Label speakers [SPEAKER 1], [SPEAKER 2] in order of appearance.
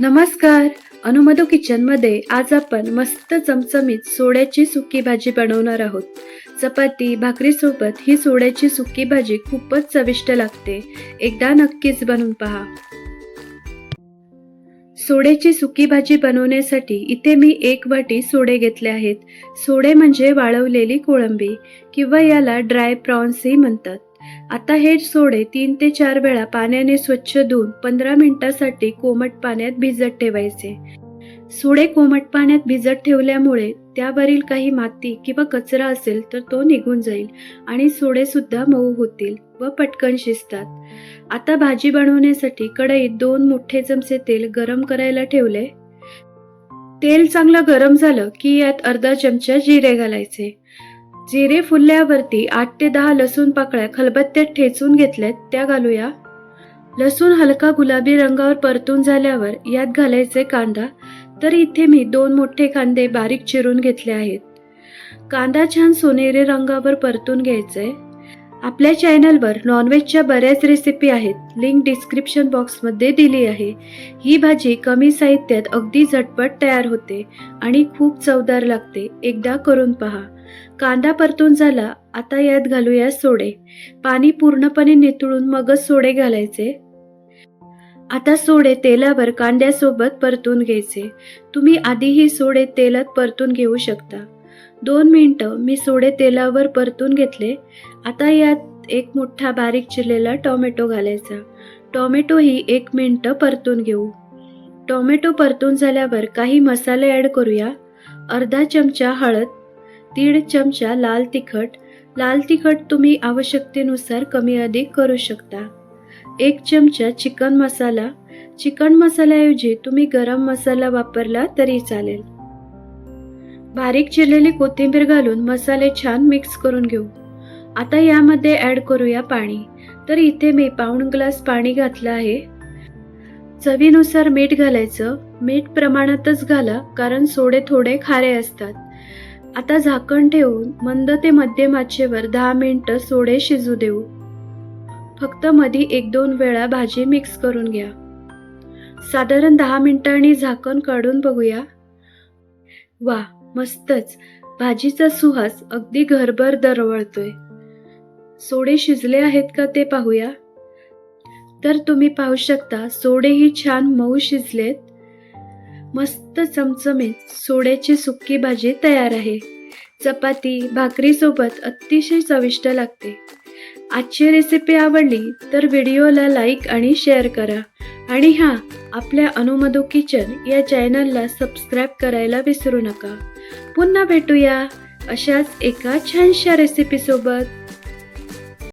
[SPEAKER 1] नमस्कार. अनुमधू किचनमध्ये आज आपण मस्त चमचमीत सोड्याची सुकी भाजी बनवणार आहोत. चपाती भाकरीसोबत ही सोड्याची सुकी भाजी खूपच चविष्ट लागते. एकदा नक्कीच बनवून पहा. सोड्याची सुकी भाजी बनवण्यासाठी इथे मी एक वाटी सोडे घेतले आहेत. सोडे म्हणजे वाळवलेली कोळंबी किंवा याला ड्राय प्रॉन्सही म्हणतात. आता हे सोडे तीन ते चार वेळा पाण्याने स्वच्छ धुवून पंधरा मिनिटासाठी कोमट पाण्यात भिजत ठेवायचे. सोडे कोमट पाण्यात भिजत ठेवल्यामुळे त्यावरील काही माती किंवा कचरा असेल तर तो निघून जाईल आणि सोडे सुद्धा मऊ होतील व पटकन शिजतात. आता भाजी बनवण्यासाठी कढईत दोन मोठे चमचे तेल गरम करायला ठेवले. तेल चांगलं गरम झालं की यात अर्धा चमचा जिरे घालायचे. जिरे फुलल्यावरती आठ ते दहा लसूण पाकळ्या खलबत्त्यात ठेचून घेतल्यात त्या घालूया. लसूण हलका गुलाबी रंगावर परतून झाल्यावर यात घालायचे कांदा तर इथे मी दोन मोठे कांदे बारीक चिरून घेतले आहेत. कांदा छान सोनेरी रंगावर परतून घ्यायचे. आपल्या चॅनलवर नॉनव्हेजच्या बऱ्याच रेसिपी आहेत. लिंक डिस्क्रिप्शन बॉक्समध्ये दिली आहे. ही भाजी कमी साहित्यात अगदी झटपट तयार होते आणि खूप चवदार लागते. एकदा करून पहा. कांदा परतून झाला आता यात घालूया सोडे. पाणी पूर्णपणे नितळून मगच सोडे घालायचे. आता सोडे तेलावर कांद्यासोबत परतून घ्यायचे. तुम्ही आधीही सोडे तेलात परतून घेऊ शकता. दोन मिनटं मी सोडे तेलावर परतून घेतले. आता यात एक मोठा बारीक चिरलेला टोमॅटो घालायचा. टोमॅटो ही एक मिनटं परतून घेऊ. टोमॅटो परतून झाल्यावर काही मसाले ॲड करूया. अर्धा चमचा हळद दीड चमचा लाल तिखट. लाल तिखट तुम्ही आवश्यकतेनुसार कमी अधिक करू शकता. एक चमचा चिकन मसाला. चिकन मसाल्याऐवजी तुम्ही गरम मसाला वापरला तरी चालेल. बारीक चिरलेली कोथिंबीर घालून मसाले छान मिक्स करून घेऊ. आता यामध्ये ॲड करूया पाणी. तर इथे मी पाऊण ग्लास पाणी घातलं आहे. चवीनुसार मीठ घालायचं. मीठ प्रमाणातच घाला कारण सोडे थोडे खारे असतात. आता झाकण ठेवून मंद ते मध्यम आचेवर दहा मिनटं सोडे शिजू देऊ. फक्त मधी एक दोन वेळा भाजी मिक्स करून घ्या. साधारण दहा मिनिटांनी झाकण काढून बघूया. वा मस्तच. भाजीचा सुहास अगदी घरभर दरवळतोय. सोडे शिजले आहेत का ते पाहूया. तर तुम्ही पाहू शकता सोडेही छान मऊ शिजलेत. मस्त चमचमीत सोड्याची सुक्की भाजी तयार आहे. चपाती भाकरीसोबत अतिशय चविष्ट लागते. आजची रेसिपी आवडली तर व्हिडिओला लाईक आणि शेअर करा. आणि हां आपल्या अनुमधू किचन या चॅनलला सबस्क्राईब करायला विसरू नका. पुन्हा भेटूया अशाच एका छानशा रेसिपीसोबत